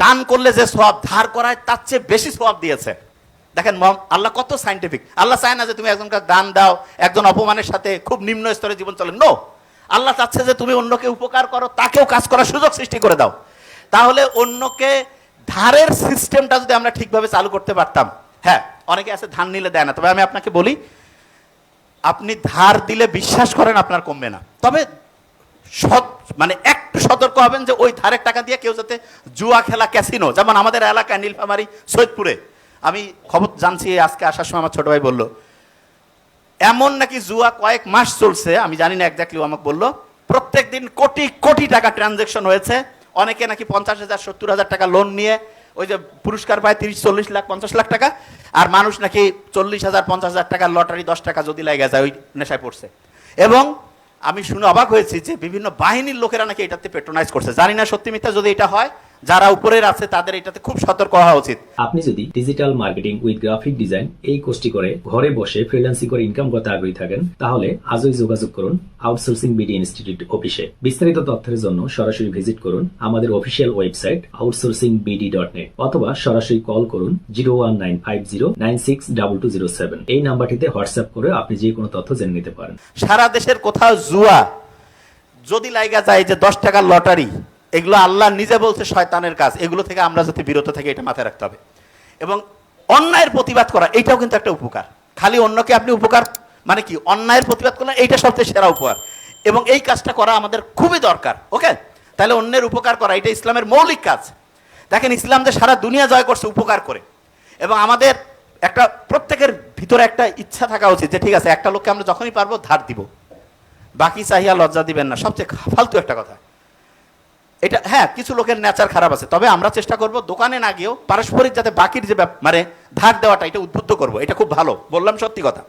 দান করলে যে সব ধার করায়, তার চেয়ে বেশি সব দিয়েছে। দেখেন আল্লাহ কত সাইন্টিফিক আল্লাহ চায় না যে তুমি একজনকে দান দাও, একজন অপমানের সাথে খুব নিম্ন স্তরে জীবন চলে। নো আল্লাহ চাচ্ছে যে তুমি অন্যকে উপকার করো, তাকেও কাজ করার সুযোগ সৃষ্টি করে দাও। তাহলে অন্যকে ধারের সিস্টেমটা যদি আমরা ঠিকভাবে চালু করতে পারতাম হ্যাঁ অনেকে আছে ধান নিলে দেয় না, তবে আমি আপনাকে বলি, আপনি ধার দিলে বিশ্বাস করেন আপনার কমবে না। তবে সৎ মানে একটু সতর্ক হবেন যে ওই ধারের টাকা দিয়ে কেউ যাতে জুয়া খেলা ক্যাসিনো যেমন আমাদের এলাকায় নীলফামারি, সৈয়দপুরে। আমি খবর জানছি, আজকে আসার সময় আমার ছোট ভাই বলল, এমন নাকি জুয়া কয়েক মাস চলছে? আমি জানি না একজাক্টলি আমাকে বলল প্রত্যেক দিন কোটি কোটি টাকা ট্রানজেকশন হয়েছে। অনেকে নাকি পঞ্চাশ হাজার, সত্তর হাজার টাকা লোন নিয়ে, ওই যে পুরস্কার পায় তিরিশ, চল্লিশ লাখ, পঞ্চাশ লাখ টাকা, আর মানুষ নাকি চল্লিশ হাজার, পঞ্চাশ হাজার টাকা লটারি দশ টাকা যদি লাগে যায়, ওই নেশায় পড়ছে। এবং আমি শুনে অবাক হয়েছি যে বিভিন্ন বাহিনীর লোকেরা নাকি এটাতে পেট্রোনাইজ করছে। জানি না সত্যি মিথ্যা যদি এটা হয় যারা উপরের আছে তাদের এটাতে খুব সতর্ক হওয়া উচিত। আপনি যদি digital marketing with graphic design এই কোর্সটি করে ঘরে বসে ফ্রিল্যান্সিং করে ইনকাম করতে আগ্রহী থাকেন তাহলে আজই যোগাযোগ করুন আউটসোর্সিং বিডি ইনস্টিটিউট অফিসে। বিস্তারিত তথ্যের জন্য সরাসরি ভিজিট করুন আমাদের official website outsourcing BD dot net অথবা সরাসরি কল করুন zero one nine five zero nine six double two zero seven এই নাম্বারটিতে হোয়াটসঅ্যাপ করে আপনি যে কোনো তথ্য জেনে নিতে পারেন। সারা দেশের কোথাও জুয়া যদি লাইগা যায় যে দশ টাকার লটারি এগুলো আল্লাহ নিজে বলছে শয়তানের কাজ। এগুলো থেকে আমরা যাতে বিরত থাকি এটা মাথায় রাখতে হবে। এবং অন্যায়ের প্রতিবাদ করা এটাও কিন্তু একটা উপকার। খালি অন্যকে আপনি উপকার মানে কি, অন্যায়ের প্রতিবাদ করলে এইটা সবচেয়ে সেরা উপকার। এবং এই কাজটা করা আমাদের খুবই দরকার, ওকে? তাহলে অন্যের উপকার করা, এটা ইসলামের মৌলিক কাজ। দেখেন, ইসলাম যে সারা দুনিয়া জয় করছে উপকার করে। এবং আমাদের একটা, প্রত্যেকের ভিতরে একটা ইচ্ছা থাকা উচিত যে, ঠিক আছে, একটা লোককে আমরা যখনই পারব ধার দিব। বাকি চাহিয়া লজ্জা দিবেন না। সবচেয়ে ফালতু একটা কথা। এটা হ্যাঁ কিছু লোকের নেচার খারাপ আছে। তবে আমরা চেষ্টা করব দোকানে না গিয়েও পারস্পরিক যাতে বাকির যে মানে ধার দেওয়াটা, এটা উদ্বুদ্ধ করব। এটা খুব ভালো। বললাম সত্যি কথা।